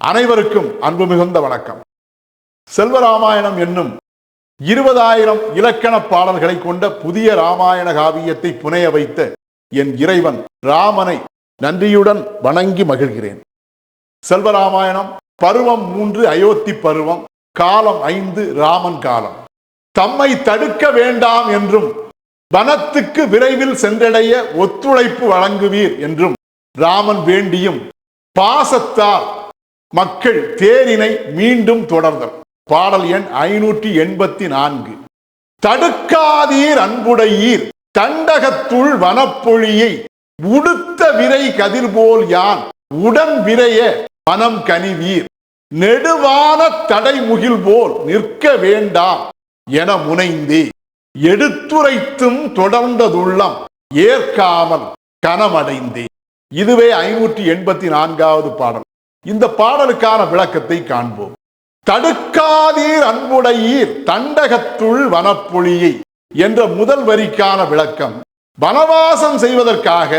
அனைவருக்கும் அன்பு மிகுந்த வணக்கம். செல்வராமாயணம் என்னும் இருபதாயிரம் இலக்கண பாடல்களை கொண்ட புதிய ராமாயண காவியத்தை புனைய வைத்த என் இறைவன் ராமனை நன்றியுடன் வணங்கி மகிழ்கிறேன். செல்வராமாயணம் பருவம் மூன்று அயோத்தி பருவம் காலம் ஐந்து ராமன் காலம். தம்மை தடுக்க வேண்டாம் என்றும் வனத்துக்கு விரைவில் சென்றடைய ஒத்துழைப்பு வழங்குவீர் என்றும் ராமன் வேண்டியும் பாசத்தால் மக்கள் தேரினை மீண்டும் தொடர்ந்தல் பாடல் எண் ஐநூற்றி எண்பத்தி நான்கு. தடுக்காதீர் அன்புடையீர் தண்டகத்துள் வனப்பொழியை உடுத்த விரை கதிர்போல் யான் உடன் விரைய மனம் கனிவீர். நெடுவான தடைமுகில் போல் நிற்க வேண்டாம் என முனைந்தே. எடுத்துரைத்தும் தொடர்ந்ததுள்ளம் ஏற்காமல் கனமடைந்தே. இதுவே ஐநூற்றி எண்பத்தி நான்காவது பாடல். இந்த பாடலுக்கான விளக்கத்தை காண்போம். தடுக்காதீர் அன்புடையீர் தண்டகத்துள் வனப்பொழியை என்ற முதல் வரிக்கான விளக்கம். வனவாசம் செய்வதற்காக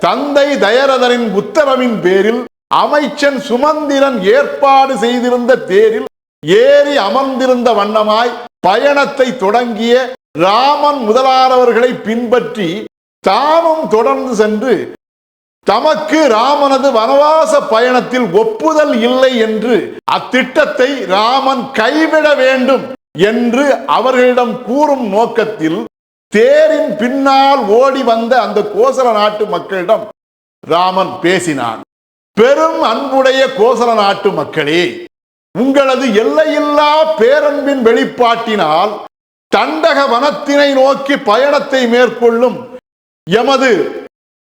தந்தை தயரதரின் உத்தரவின் பேரில் அமைச்சன் சுமந்திரன் ஏற்பாடு செய்திருந்த தேரில் ஏறி அமர்ந்திருந்த வண்ணமாய் பயணத்தை தொடங்கிய ராமன் முதலானவர்களை பின்பற்றி தாமும் தொடர்ந்து சென்று தமக்கு ராமனது வனவாச பயணத்தில் ஒப்புதல் இல்லை என்று அத்திட்டத்தை ராமன் கைவிட வேண்டும் என்று அவர்களிடம் கூறும் நோக்கத்தில் தேரின் பின்னால் ஓடி வந்த அந்த கோசல நாட்டு மக்களிடம் ராமன் பேசினான். பெரும் அன்புடைய கோசல நாட்டு மக்களே உங்களது எல்லையில்லா பேரன்பின் வெளிப்பாட்டினால் தண்டக வனத்தினை நோக்கி பயணத்தை மேற்கொள்ளும் எமது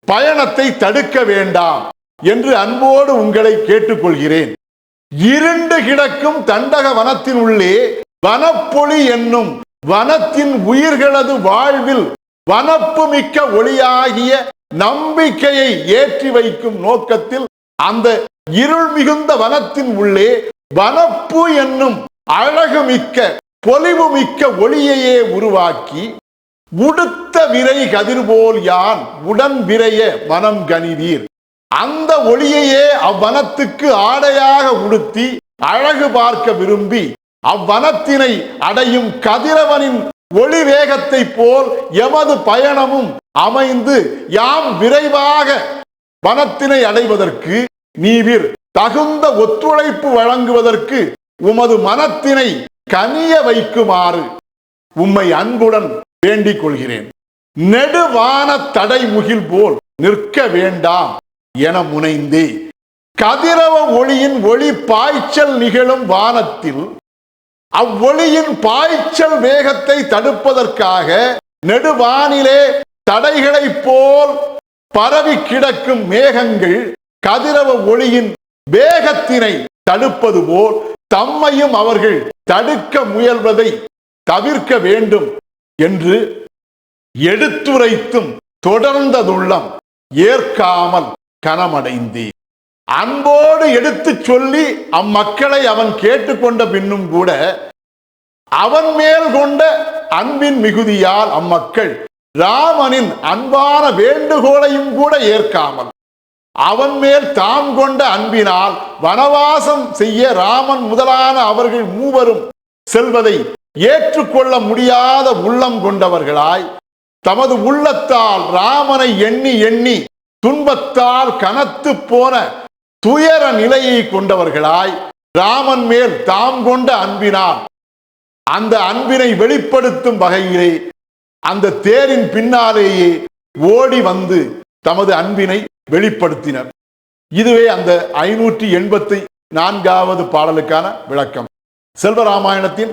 பயணத்தை தடுக்க வேண்டாம் என்று அன்போடு உங்களை கேட்டுக்கொள்கிறேன். இருண்டு கிடக்கும் தண்டக வனத்தின் உள்ளே வனப்பொலி என்னும் வனத்தின் உயிர்களது வாழ்வில் வனப்பு மிக்க ஒளியாகிய நம்பிக்கையை ஏற்றி வைக்கும் நோக்கத்தில் அந்த இருள் மிகுந்த வனத்தின் உள்ளே வனப்பு என்னும் அழகு மிக்க பொலிவு மிக்க ஒளியையே உருவாக்கி உடுத்த விரை கதிர்போல் யான் உடன் விரைய வனம் கனிவீர் அந்த ஒளியையே அவ்வனத்துக்கு ஆடையாக உடுத்தி அழகு பார்க்க விரும்பி அவ்வனத்தினை அடையும் கதிரவனின் ஒளி வேகத்தை போல் எமது பயணமும் அமைந்து யாம் விரைவாக வனத்தினை அடைவதற்கு நீவிர். தகுந்த ஒத்துழைப்பு வழங்குவதற்கு உமது மனத்தினை கனிய வைக்குமாறு உம்மை அன்புடன் வேண்டிக் கொள்கிறேன். நெடுவான தடை முகில் போல் நிற்க வேண்டாம் என முனைந்தே. கதிரவ ஒளியின் ஒளி பாய்ச்சல் நிகழும் வானத்தில் அவ்வொளியின் பாய்ச்சல் வேகத்தை தடுப்பதற்காக நெடுவானிலே தடைகளைப் போல் பரவி கிடக்கும் மேகங்கள் கதிரவ ஒளியின் வேகத்தினை தடுப்பது போல் தம்மையும் அவர்கள் தடுக்க முயல்வதை தவிர்க்க வேண்டும். என்று எடுத்துரைத்தும் தொடர்ந்ததுள்ளம். ஏற்காமல் கனமடைந்தே அன்போடு எடுத்துச் சொல்லி அம்மக்களை அவன் கேட்டுக்கொண்ட பின்னும் கூட அவன் மேல் கொண்ட அன்பின் மிகுதியால் அம்மக்கள் ராமனின் அன்பான வேண்டுகோளையும் கூட ஏற்காமல் அவன் மேல் தாம் கொண்ட அன்பினால் வனவாசம் செய்ய ராமன் முதலான அவர்கள் மூவரும் செல்வதை ஏற்றுக்கொள்ள முடியாத உள்ளம் கொண்டவர்களாய் தமது உள்ளத்தால் ராமனை எண்ணி எண்ணி துன்பத்தால் கனத்து போன துயர நிலையை கொண்டவர்களாய் ராமன் மேல் தாம் கொண்ட அன்பினால் அந்த அன்பினை வெளிப்படுத்தும் வகையிலே அந்த தேரின் பின்னாலேயே ஓடி வந்து தமது அன்பினை வெளிப்படுத்தினர். இதுவே அந்த ஐநூற்றி எண்பத்தி நான்காவது பாடலுக்கான விளக்கம். செல்வராமாயணத்தின்